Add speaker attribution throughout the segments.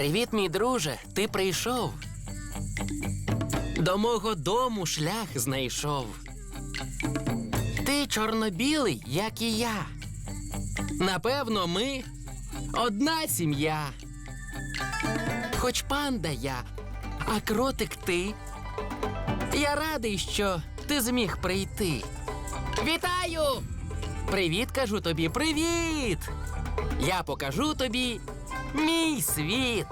Speaker 1: Привіт, мій друже, ти прийшов. До мого дому шлях знайшов. Ти чорно-білий, як і я. Напевно, ми одна сім'я. Хоч панда я, а кротик ти. Я радий, що ти зміг прийти. Вітаю! Привіт, кажу тобі, привіт! Я покажу тобі мій світ.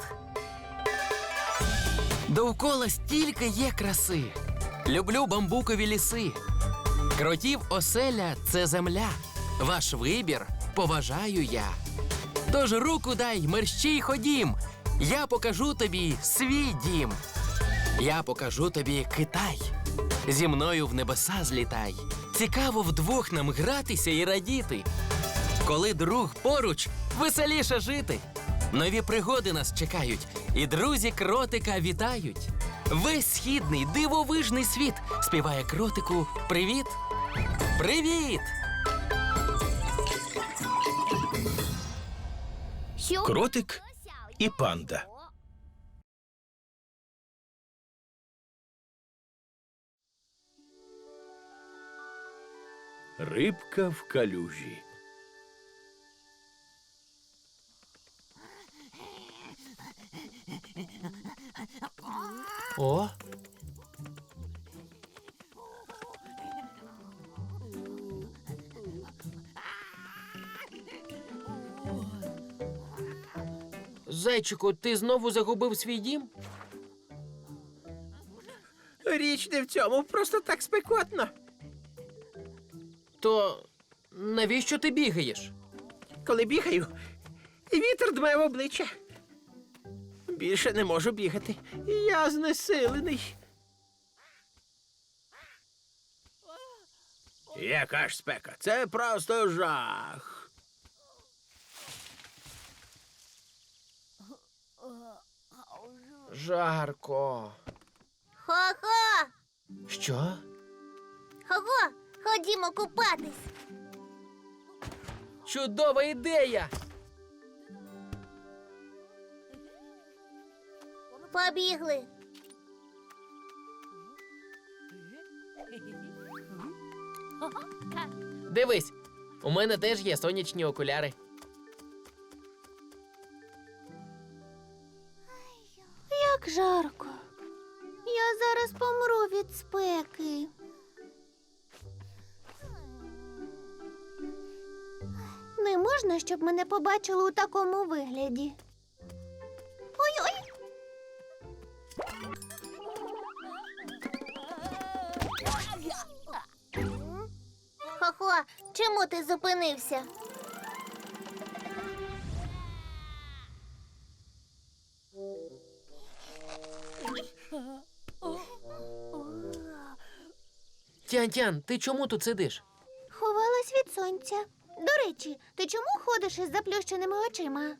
Speaker 1: Довкола стільки є краси. Люблю бамбукові ліси. Кротів оселя це земля. Ваш вибір поважаю я. Тож руку дай, мерщій ходім. Я покажу тобі свій дім. Я покажу тобі Китай. Зі мною в небеса злітай. Цікаво вдвох нам гратися і радіти. Коли друг поруч, веселіше жити. Нові пригоди нас чекають, і друзі кротика вітають. Весь східний дивовижний світ співає кротику Привіт! Привіт!
Speaker 2: Кротик і панда. Рибка в калюжі.
Speaker 1: О. Зайчику, ти знову загубив свій дім?
Speaker 3: Річ не в цьому, просто так спекотно.
Speaker 1: То навіщо ти бігаєш?
Speaker 3: Коли бігаю, вітер дме в обличчя. Більше не можу бігати. Я знесилений. Яка ж спека? Це просто жах.
Speaker 1: Жарко.
Speaker 4: Хо-хо!
Speaker 1: Що?
Speaker 4: Хо-хо! Ходімо купатись.
Speaker 1: Чудова ідея!
Speaker 4: Побігли.
Speaker 1: Дивись, у мене теж є сонячні окуляри.
Speaker 4: Як жарко. Я зараз помру від спеки. Не можна, щоб мене побачили у такому вигляді. Ой-ой. Хо-хо, чому ти зупинився?
Speaker 1: Тян-тян, ти чому тут сидиш?
Speaker 4: Ховалась від сонця. До речі, ти чому ходиш із заплющеними очима?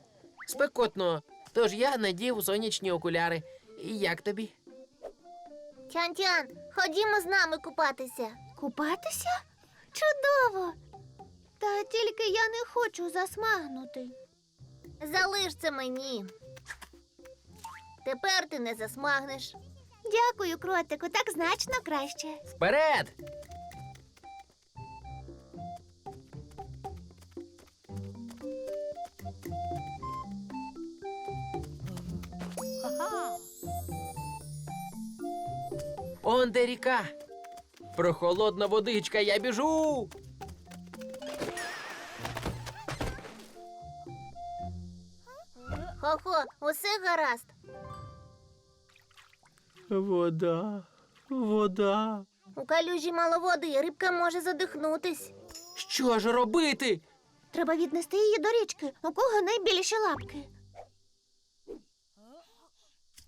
Speaker 1: Спекотно, тож я надів сонячні окуляри. Як тобі?
Speaker 4: Тян-тян, ходімо з нами купатися. Купатися? Чудово. Та тільки я не хочу засмагнути. Залиш це мені. Тепер ти не засмагнеш. Дякую, кротику, так значно краще.
Speaker 1: Вперед! Он де ріка. Прохолодна водичка, я біжу.
Speaker 4: Хо-хо, усе гаразд.
Speaker 3: Вода, вода.
Speaker 4: У калюжі мало води, рибка може задихнутись.
Speaker 1: Що ж робити?
Speaker 4: Треба віднести її до річки, у кого найбільші лапки.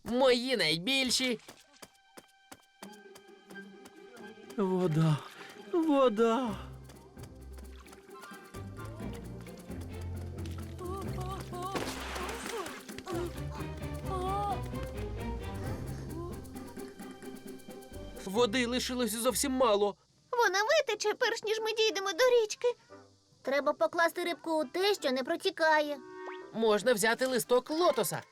Speaker 1: Мої найбільші.
Speaker 3: Вода, вода.
Speaker 1: Води лишилося зовсім мало.
Speaker 4: Вона витече, перш ніж ми дійдемо до річки. Треба покласти рибку у те, що не протікає.
Speaker 1: Можна взяти листок лотоса.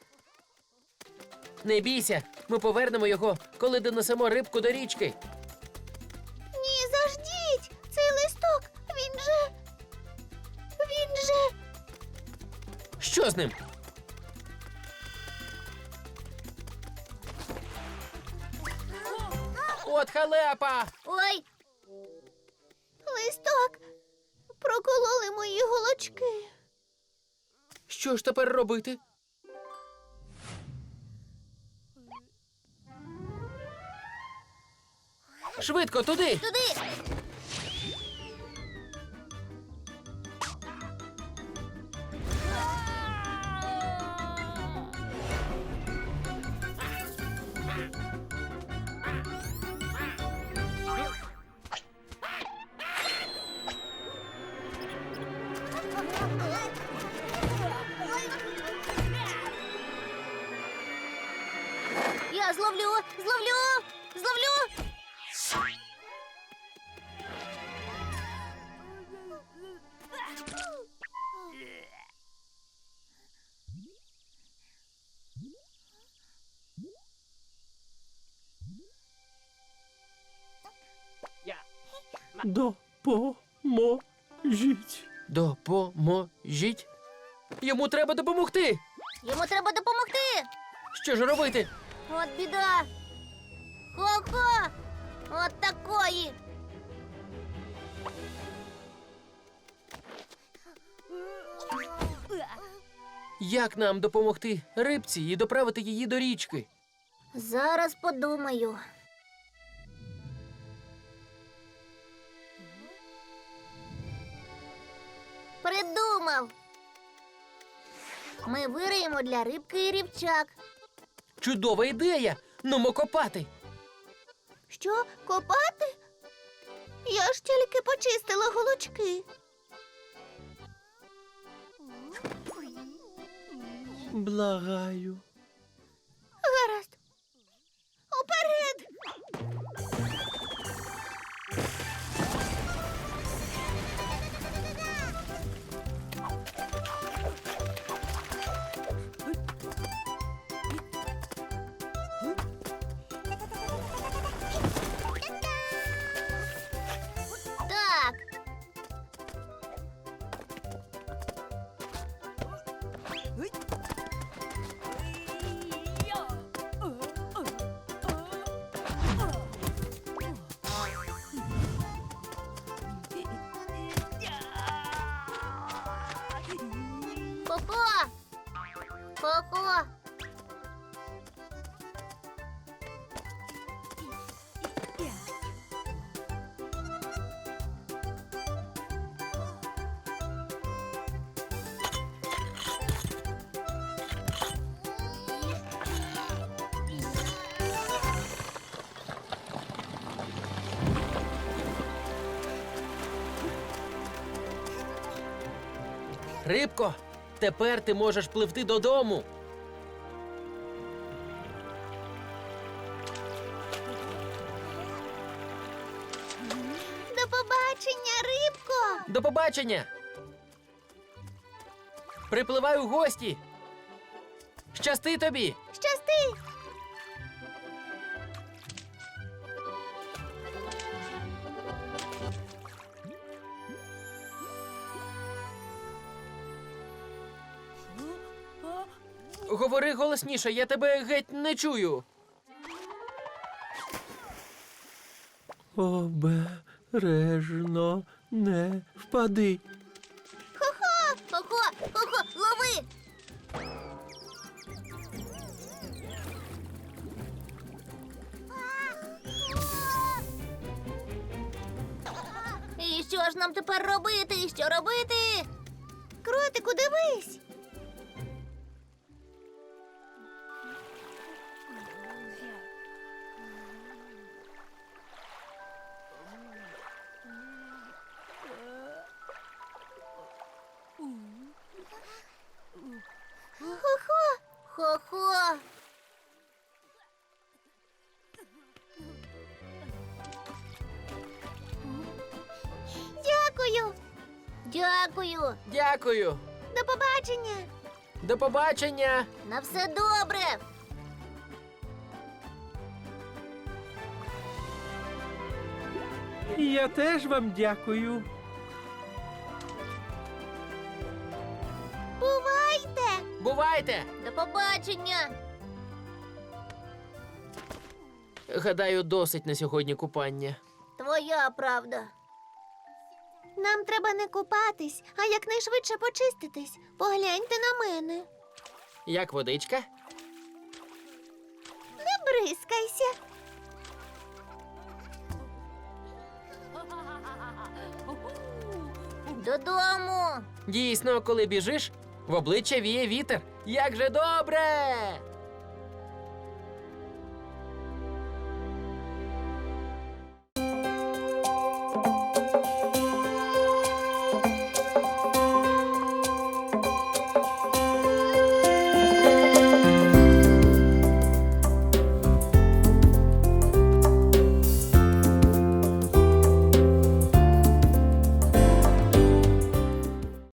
Speaker 1: Не бійся, ми повернемо його, коли донесемо рибку до річки. Що з ним? От халепа!
Speaker 4: Ой. Листок. Прокололи мої голочки.
Speaker 1: Що ж тепер робити? Швидко туди!
Speaker 4: Туди.
Speaker 2: Допоможіть.
Speaker 1: Допоможіть. Йому треба допомогти.
Speaker 4: Йому треба допомогти.
Speaker 1: Що ж робити?
Speaker 4: От біда. Хо-хо. От такої.
Speaker 1: Як нам допомогти рибці і доправити її до річки?
Speaker 4: Зараз подумаю. Придумав. Ми вириємо для рибки і рівчак.
Speaker 1: Чудова ідея! Нумо копати.
Speaker 4: Що, копати? Я ж тільки почистила голочки.
Speaker 2: Благаю.
Speaker 4: Ко-ко!
Speaker 1: Рибко, тепер ти можеш пливти додому.
Speaker 4: До побачення, рибко!
Speaker 1: До побачення. Припливай у гості. Щасти тобі!
Speaker 4: Щасти!
Speaker 1: Говори голосніше, я тебе геть не чую.
Speaker 2: Обережно не впади.
Speaker 4: Хо-хо! Хо-хо! Хо-хо! Лови! І що ж нам тепер робити? Що робити? Кротику, дивись! Хо-хо! Хо-хо! Дякую! Дякую!
Speaker 1: Дякую!
Speaker 4: До побачення!
Speaker 1: До побачення!
Speaker 4: На все добре!
Speaker 2: Я теж вам дякую.
Speaker 1: Бувайте!
Speaker 4: До побачення!
Speaker 1: Гадаю, досить на сьогодні купання.
Speaker 4: Твоя правда. Нам треба не купатись, а якнайшвидше почиститись. Погляньте на мене.
Speaker 1: Як водичка?
Speaker 4: Не бризкайся. Додому.
Speaker 1: Дійсно, коли біжиш, в обличчя віє вітер. Як же добре!